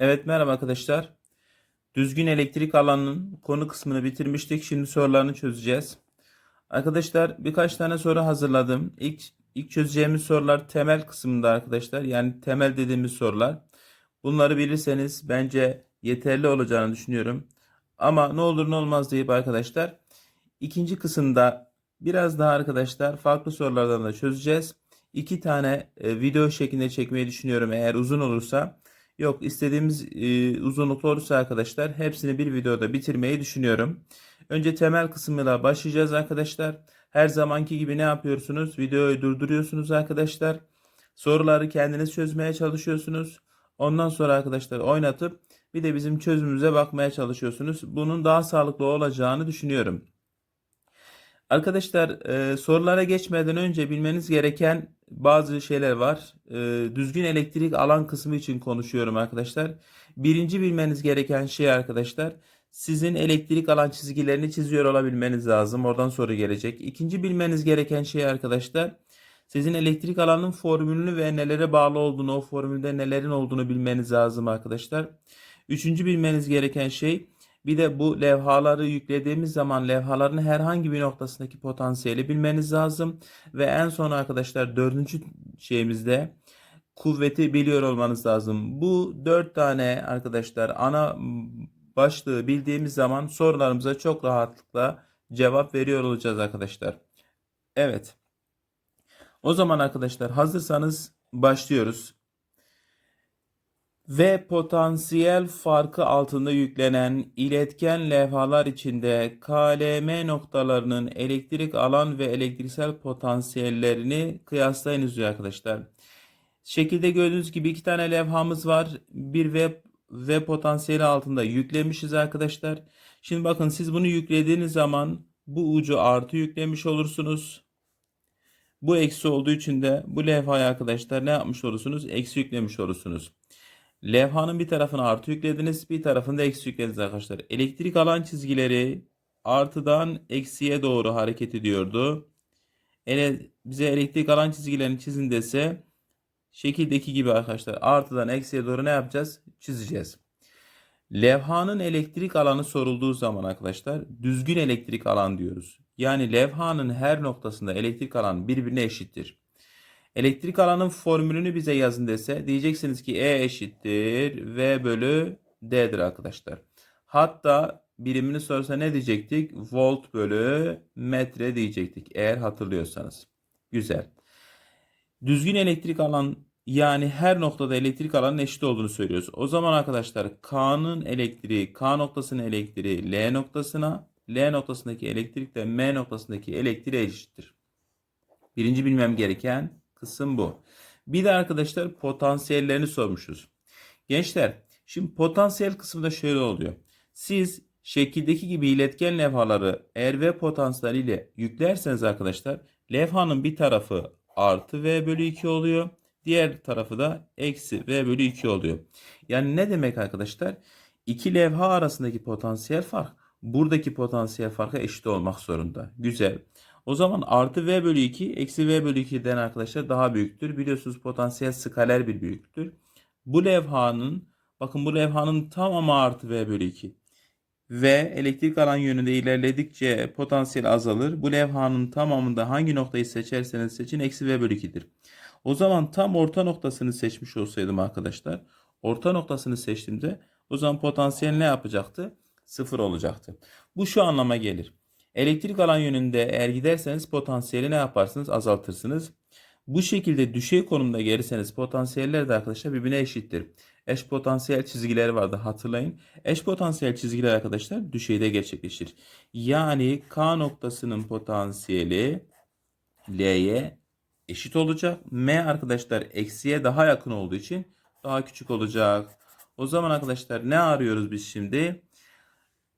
Evet merhaba arkadaşlar. Düzgün elektrik alanının konu kısmını bitirmiştik. Şimdi sorularını çözeceğiz. Arkadaşlar birkaç tane soru hazırladım. İlk, ilk çözeceğimiz sorular temel kısmında arkadaşlar. Yani temel dediğimiz sorular. Bunları bilirseniz bence yeterli olacağını düşünüyorum. Ama ne olur ne olmaz deyip arkadaşlar ikinci kısımda biraz daha arkadaşlar farklı sorulardan da çözeceğiz. İki tane e, video şeklinde çekmeyi düşünüyorum eğer uzun olursa. Yok istediğimiz e, uzunlukta olursa arkadaşlar hepsini bir videoda bitirmeyi düşünüyorum. Önce temel kısmıyla başlayacağız arkadaşlar. Her zamanki gibi ne yapıyorsunuz? Videoyu durduruyorsunuz arkadaşlar. Soruları kendiniz çözmeye çalışıyorsunuz. Ondan sonra arkadaşlar oynatıp bir de bizim çözümümüze bakmaya çalışıyorsunuz. Bunun daha sağlıklı olacağını düşünüyorum. Arkadaşlar e, sorulara geçmeden önce bilmeniz gereken bazı şeyler var. E, düzgün elektrik alan kısmı için konuşuyorum arkadaşlar. Birinci bilmeniz gereken şey arkadaşlar sizin elektrik alan çizgilerini çiziyor olabilmeniz lazım. Oradan soru gelecek. İkinci bilmeniz gereken şey arkadaşlar sizin elektrik alanının formülünü ve nelere bağlı olduğunu, o formülde nelerin olduğunu bilmeniz lazım arkadaşlar. Üçüncü bilmeniz gereken şey bir de bu levhaları yüklediğimiz zaman levhaların herhangi bir noktasındaki potansiyeli bilmeniz lazım. Ve en son arkadaşlar dördüncü şeyimizde kuvveti biliyor olmanız lazım. Bu dört tane arkadaşlar ana başlığı bildiğimiz zaman sorularımıza çok rahatlıkla cevap veriyor olacağız arkadaşlar. Evet. O zaman arkadaşlar hazırsanız başlıyoruz. Ve potansiyel farkı altında yüklenen iletken levhalar içinde KLM noktalarının elektrik alan ve elektriksel potansiyellerini kıyaslayınız diyor arkadaşlar. Şekilde gördüğünüz gibi iki tane levhamız var. Bir ve ve potansiyeli altında yüklemişiz arkadaşlar. Şimdi bakın siz bunu yüklediğiniz zaman bu ucu artı yüklemiş olursunuz. Bu eksi olduğu için de bu levhaya arkadaşlar ne yapmış olursunuz? Eksi yüklemiş olursunuz. Levhanın bir tarafına artı yüklediniz, bir tarafında eksi yüklediniz arkadaşlar. Elektrik alan çizgileri artıdan eksiye doğru hareket ediyordu. Ele, bize elektrik alan çizgilerini çizin dese şekildeki gibi arkadaşlar artıdan eksiye doğru ne yapacağız? Çizeceğiz. Levhanın elektrik alanı sorulduğu zaman arkadaşlar düzgün elektrik alan diyoruz. Yani levhanın her noktasında elektrik alan birbirine eşittir. Elektrik alanın formülünü bize yazın dese diyeceksiniz ki E eşittir V bölü D'dir arkadaşlar. Hatta birimini sorsa ne diyecektik? Volt bölü metre diyecektik eğer hatırlıyorsanız. Güzel. Düzgün elektrik alan yani her noktada elektrik alanın eşit olduğunu söylüyoruz. O zaman arkadaşlar K'nın elektriği, K noktasının elektriği L noktasına, L noktasındaki elektrik M noktasındaki elektriğe eşittir. Birinci bilmem gereken kısım bu. Bir de arkadaşlar potansiyellerini sormuşuz. Gençler şimdi potansiyel kısmında şöyle oluyor. Siz şekildeki gibi iletken levhaları eğer V potansiyeli ile yüklerseniz arkadaşlar levhanın bir tarafı artı V bölü 2 oluyor. Diğer tarafı da eksi V bölü 2 oluyor. Yani ne demek arkadaşlar? İki levha arasındaki potansiyel fark buradaki potansiyel farka eşit olmak zorunda. Güzel. O zaman artı V bölü 2 eksi V bölü 2'den arkadaşlar daha büyüktür. Biliyorsunuz potansiyel skaler bir büyüktür. Bu levhanın bakın bu levhanın tamamı artı V bölü 2. Ve elektrik alan yönünde ilerledikçe potansiyel azalır. Bu levhanın tamamında hangi noktayı seçerseniz seçin eksi V bölü 2'dir. O zaman tam orta noktasını seçmiş olsaydım arkadaşlar. Orta noktasını seçtiğimde o zaman potansiyel ne yapacaktı? Sıfır olacaktı. Bu şu anlama gelir. Elektrik alan yönünde eğer giderseniz potansiyeli ne yaparsınız? Azaltırsınız. Bu şekilde düşey konumda gelirseniz potansiyeller de arkadaşlar birbirine eşittir. Eş potansiyel çizgiler vardı hatırlayın. Eş potansiyel çizgiler arkadaşlar düşeyde gerçekleşir. Yani K noktasının potansiyeli L'ye eşit olacak. M arkadaşlar eksiye daha yakın olduğu için daha küçük olacak. O zaman arkadaşlar ne arıyoruz biz şimdi?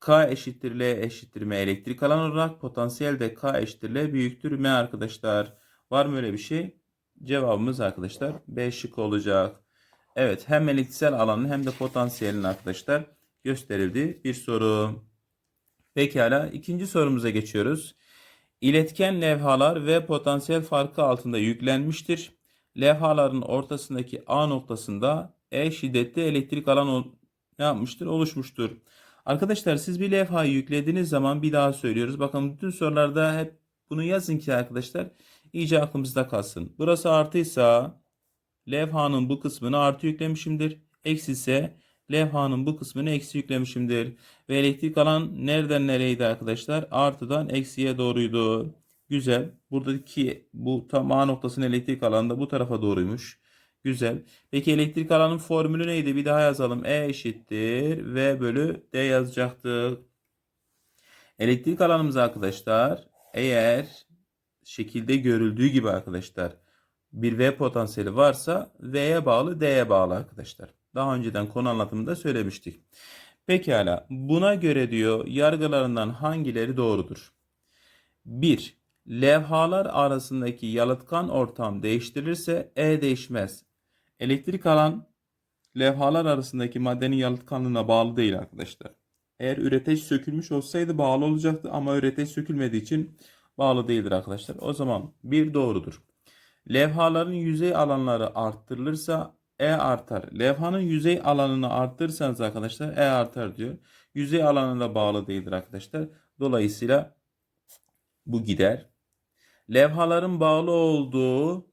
K eşittir L eşittir M elektrik alan olarak potansiyel de K eşittir L büyüktür M arkadaşlar. Var mı öyle bir şey? Cevabımız arkadaşlar B şık olacak. Evet hem elektriksel alanın hem de potansiyelin arkadaşlar gösterildiği bir soru. Pekala ikinci sorumuza geçiyoruz. İletken levhalar ve potansiyel farkı altında yüklenmiştir. Levhaların ortasındaki A noktasında E şiddetli elektrik alan ne yapmıştır? Oluşmuştur. Arkadaşlar siz bir levhayı yüklediğiniz zaman bir daha söylüyoruz. Bakın bütün sorularda hep bunu yazın ki arkadaşlar iyice aklımızda kalsın. Burası artıysa levhanın bu kısmını artı yüklemişimdir. Eksi ise levhanın bu kısmını eksi yüklemişimdir. Ve elektrik alan nereden nereydi arkadaşlar? Artıdan eksiye doğruydu. Güzel. Buradaki bu tam A noktasının elektrik alanı da bu tarafa doğruymuş. Güzel. Peki elektrik alanın formülü neydi? Bir daha yazalım. E eşittir V bölü D yazacaktık. Elektrik alanımız arkadaşlar eğer şekilde görüldüğü gibi arkadaşlar bir V potansiyeli varsa V'ye bağlı D'ye bağlı arkadaşlar. Daha önceden konu anlatımında söylemiştik. Pekala buna göre diyor yargılarından hangileri doğrudur? 1. Levhalar arasındaki yalıtkan ortam değiştirilirse E değişmez. Elektrik alan levhalar arasındaki maddenin yalıtkanlığına bağlı değil arkadaşlar. Eğer üreteç sökülmüş olsaydı bağlı olacaktı ama üreteç sökülmediği için bağlı değildir arkadaşlar. O zaman bir doğrudur. Levhaların yüzey alanları arttırılırsa E artar. Levhanın yüzey alanını arttırırsanız arkadaşlar E artar diyor. Yüzey alanına bağlı değildir arkadaşlar. Dolayısıyla bu gider. Levhaların bağlı olduğu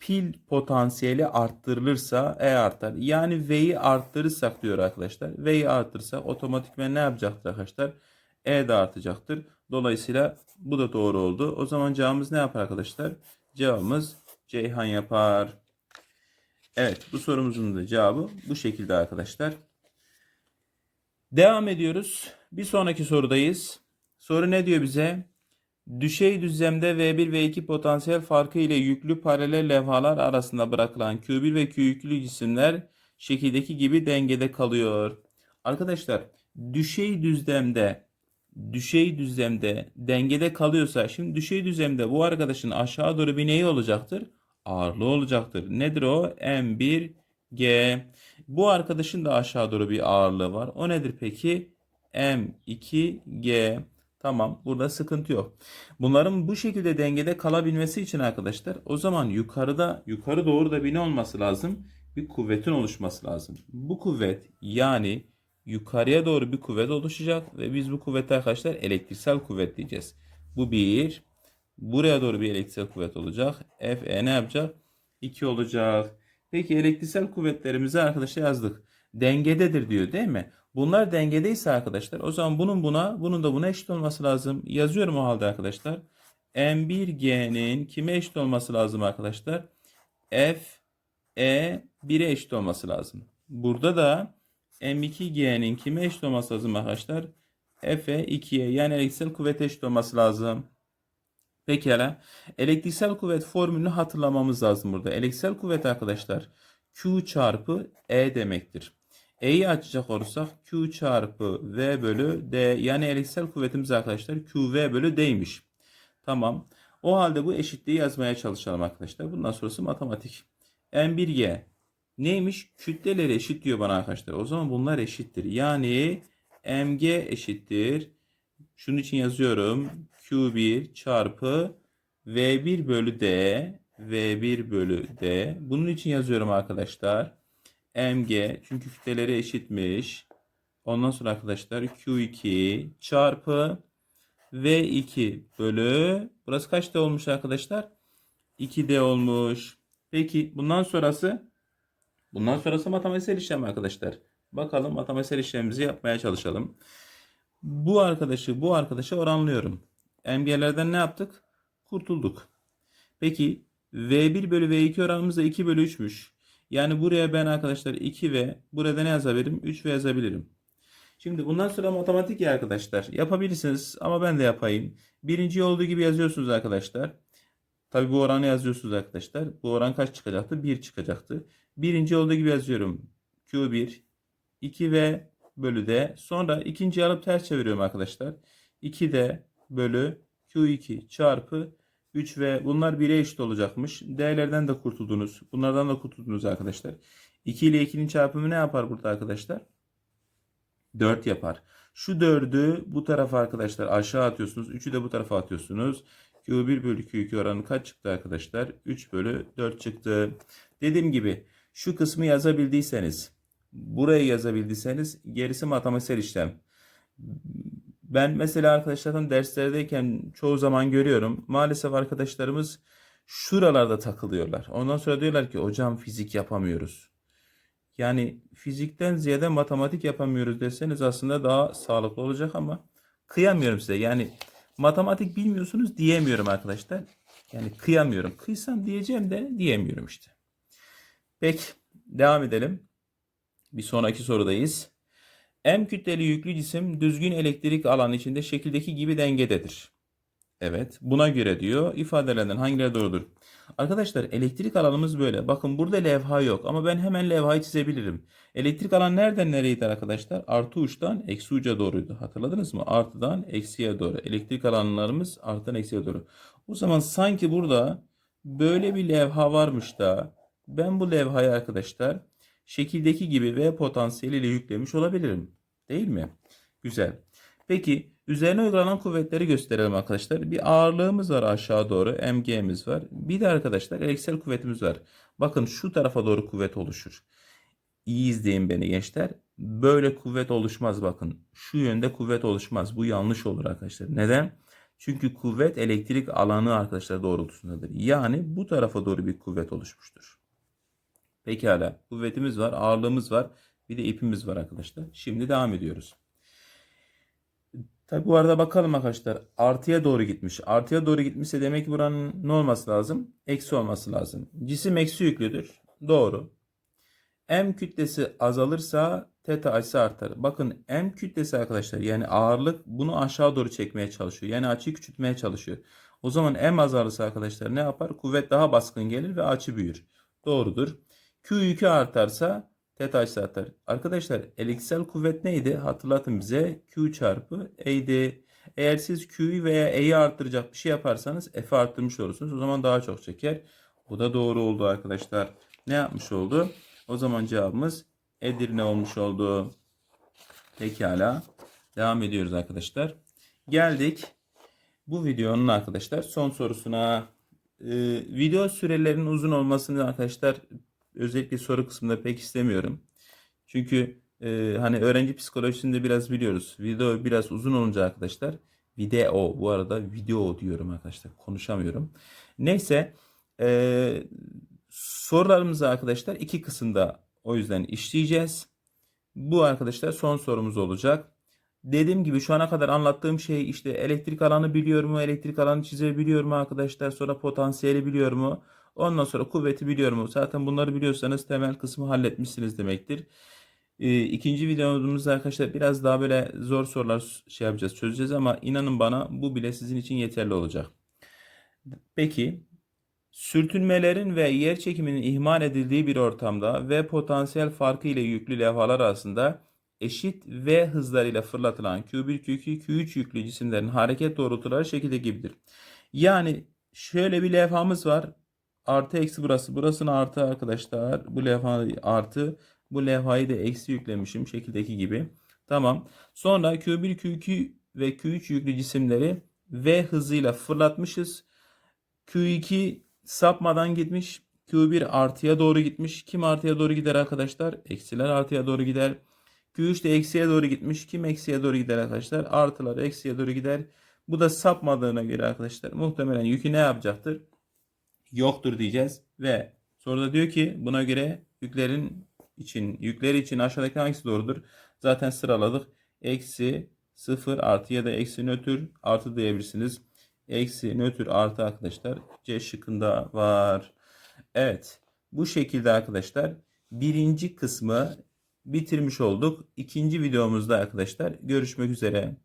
pil potansiyeli arttırılırsa E artar. Yani V'yi arttırırsak diyor arkadaşlar. V'yi arttırırsak otomatikmen ne yapacaktır arkadaşlar? E de artacaktır. Dolayısıyla bu da doğru oldu. O zaman cevabımız ne yapar arkadaşlar? Cevabımız Ceyhan yapar. Evet bu sorumuzun da cevabı bu şekilde arkadaşlar. Devam ediyoruz. Bir sonraki sorudayız. Soru ne diyor bize? Düşey düzlemde V1 ve 2 potansiyel farkı ile yüklü paralel levhalar arasında bırakılan Q1 ve Q yüklü cisimler şekildeki gibi dengede kalıyor. Arkadaşlar düşey düzlemde düşey düzlemde dengede kalıyorsa şimdi düşey düzlemde bu arkadaşın aşağı doğru bir neyi olacaktır? Ağırlığı olacaktır. Nedir o? M1G. Bu arkadaşın da aşağı doğru bir ağırlığı var. O nedir peki? M2G. Tamam burada sıkıntı yok. Bunların bu şekilde dengede kalabilmesi için arkadaşlar o zaman yukarıda yukarı doğru da bir ne olması lazım? Bir kuvvetin oluşması lazım. Bu kuvvet yani yukarıya doğru bir kuvvet oluşacak ve biz bu kuvvete arkadaşlar elektriksel kuvvet diyeceğiz. Bu bir. Buraya doğru bir elektriksel kuvvet olacak. Fe ne yapacak? 2 olacak. Peki elektriksel kuvvetlerimizi arkadaşlar yazdık. Dengededir diyor değil mi? Bunlar dengedeyse arkadaşlar o zaman bunun buna bunun da buna eşit olması lazım. Yazıyorum o halde arkadaşlar. M1G'nin kime eşit olması lazım arkadaşlar? F E 1'e eşit olması lazım. Burada da M2G'nin kime eşit olması lazım arkadaşlar? F'e 2'ye yani elektriksel kuvvete eşit olması lazım. Pekala. Elektriksel kuvvet formülünü hatırlamamız lazım burada. Elektriksel kuvvet arkadaşlar Q çarpı E demektir. E'yi açacak olursak Q çarpı V bölü D yani elektriksel kuvvetimiz arkadaşlar QV bölü D'ymiş. Tamam. O halde bu eşitliği yazmaya çalışalım arkadaşlar. Bundan sonrası matematik. M1G neymiş? Kütleleri eşit diyor bana arkadaşlar. O zaman bunlar eşittir. Yani MG eşittir. Şunun için yazıyorum. Q1 çarpı V1 bölü D V1 bölü D. Bunun için yazıyorum arkadaşlar. MG çünkü kütleleri eşitmiş. Ondan sonra arkadaşlar Q2 çarpı V2 bölü burası kaçta olmuş arkadaşlar? 2D olmuş. Peki bundan sonrası bundan sonrası matematiksel işlem arkadaşlar. Bakalım matematiksel işlemimizi yapmaya çalışalım. Bu arkadaşı bu arkadaşa oranlıyorum. MG'lerden ne yaptık? Kurtulduk. Peki V1 bölü V2 oranımız da 2 bölü 3'müş. Yani buraya ben arkadaşlar 2 ve burada ne yazabilirim? 3 ve yazabilirim. Şimdi bundan sonra matematik ya arkadaşlar. Yapabilirsiniz ama ben de yapayım. Birinci olduğu gibi yazıyorsunuz arkadaşlar. Tabi bu oranı yazıyorsunuz arkadaşlar. Bu oran kaç çıkacaktı? 1 çıkacaktı. Birinci olduğu gibi yazıyorum. Q1 2 v bölü D. Sonra ikinci alıp ters çeviriyorum arkadaşlar. 2D bölü Q2 çarpı 3 ve bunlar 1'e eşit olacakmış. D'lerden de kurtuldunuz. Bunlardan da kurtuldunuz arkadaşlar. 2 ile 2'nin çarpımı ne yapar burada arkadaşlar? 4 yapar. Şu 4'ü bu tarafa arkadaşlar aşağı atıyorsunuz. 3'ü de bu tarafa atıyorsunuz. Q1 bölü Q2 oranı kaç çıktı arkadaşlar? 3 bölü 4 çıktı. Dediğim gibi Şu kısmı yazabildiyseniz, burayı yazabildiyseniz gerisi matematiksel işlem. Ben mesela arkadaşlardan derslerdeyken çoğu zaman görüyorum. Maalesef arkadaşlarımız şuralarda takılıyorlar. Ondan sonra diyorlar ki hocam fizik yapamıyoruz. Yani fizikten ziyade matematik yapamıyoruz deseniz aslında daha sağlıklı olacak ama kıyamıyorum size. Yani matematik bilmiyorsunuz diyemiyorum arkadaşlar. Yani kıyamıyorum. Kıysam diyeceğim de diyemiyorum işte. Peki devam edelim. Bir sonraki sorudayız. M kütleli yüklü cisim düzgün elektrik alanı içinde şekildeki gibi dengededir. Evet, buna göre diyor ifadelerden hangileri doğrudur? Arkadaşlar elektrik alanımız böyle. Bakın burada levha yok ama ben hemen levhayı çizebilirim. Elektrik alan nereden nereydi arkadaşlar? Artı uçtan eksi uca doğruydu. Hatırladınız mı? Artıdan eksiye doğru. Elektrik alanlarımız artıdan eksiye doğru. O zaman sanki burada böyle bir levha varmış da ben bu levhayı arkadaşlar şekildeki gibi V potansiyeliyle yüklemiş olabilirim. Değil mi? Güzel. Peki üzerine uygulanan kuvvetleri gösterelim arkadaşlar. Bir ağırlığımız var aşağı doğru. MG'miz var. Bir de arkadaşlar elektriksel kuvvetimiz var. Bakın şu tarafa doğru kuvvet oluşur. İyi izleyin beni gençler. Böyle kuvvet oluşmaz bakın. Şu yönde kuvvet oluşmaz. Bu yanlış olur arkadaşlar. Neden? Çünkü kuvvet elektrik alanı arkadaşlar doğrultusundadır. Yani bu tarafa doğru bir kuvvet oluşmuştur. Pekala. Kuvvetimiz var, ağırlığımız var. Bir de ipimiz var arkadaşlar. Şimdi devam ediyoruz. Tabi bu arada bakalım arkadaşlar. Artıya doğru gitmiş. Artıya doğru gitmişse demek ki buranın ne olması lazım? Eksi olması lazım. Cisim eksi yüklüdür. Doğru. M kütlesi azalırsa teta açısı artar. Bakın M kütlesi arkadaşlar yani ağırlık bunu aşağı doğru çekmeye çalışıyor. Yani açıyı küçültmeye çalışıyor. O zaman M azalırsa arkadaşlar ne yapar? Kuvvet daha baskın gelir ve açı büyür. Doğrudur. Q yükü artarsa teta açısı artar. Arkadaşlar elektriksel kuvvet neydi? Hatırlatın bize Q çarpı E'di. Eğer siz Q'yu veya E'yi arttıracak bir şey yaparsanız F'i arttırmış olursunuz. O zaman daha çok çeker. Bu da doğru oldu arkadaşlar. Ne yapmış oldu? O zaman cevabımız Edirne olmuş oldu. Pekala. Devam ediyoruz arkadaşlar. Geldik bu videonun arkadaşlar son sorusuna. Ee, video sürelerinin uzun olmasını arkadaşlar özellikle soru kısmında pek istemiyorum. Çünkü e, hani öğrenci psikolojisinde biraz biliyoruz. Video biraz uzun olunca arkadaşlar video bu arada video diyorum arkadaşlar konuşamıyorum. Neyse e, sorularımızı arkadaşlar iki kısımda o yüzden işleyeceğiz. Bu arkadaşlar son sorumuz olacak. Dediğim gibi şu ana kadar anlattığım şey işte elektrik alanı biliyor mu? Elektrik alanı çizebiliyor mu arkadaşlar? Sonra potansiyeli biliyor mu? Ondan sonra kuvveti biliyor mu? Zaten bunları biliyorsanız temel kısmı halletmişsiniz demektir. Ee, ikinci videomuzda arkadaşlar biraz daha böyle zor sorular şey yapacağız, çözeceğiz ama inanın bana bu bile sizin için yeterli olacak. Peki sürtünmelerin ve yer çekiminin ihmal edildiği bir ortamda ve potansiyel farkı ile yüklü levhalar arasında eşit v hızlarıyla fırlatılan Q1, Q2, Q3 yüklü cisimlerin hareket doğrultuları şekilde gibidir. Yani şöyle bir levhamız var. Artı eksi burası. Burasını artı arkadaşlar. Bu levha artı. Bu levhayı da eksi yüklemişim. Şekildeki gibi. Tamam. Sonra Q1, Q2 ve Q3 yüklü cisimleri V hızıyla fırlatmışız. Q2 sapmadan gitmiş. Q1 artıya doğru gitmiş. Kim artıya doğru gider arkadaşlar? Eksiler artıya doğru gider. Q3 de eksiye doğru gitmiş. Kim eksiye doğru gider arkadaşlar? Artılar eksiye doğru gider. Bu da sapmadığına göre arkadaşlar muhtemelen yükü ne yapacaktır? Yoktur diyeceğiz. Ve soruda diyor ki buna göre yüklerin için yükleri için aşağıdaki hangisi doğrudur? Zaten sıraladık. Eksi 0 artı ya da eksi nötr artı diyebilirsiniz. Eksi nötr artı arkadaşlar C şıkkında var. Evet. Bu şekilde arkadaşlar birinci kısmı bitirmiş olduk. İkinci videomuzda arkadaşlar görüşmek üzere.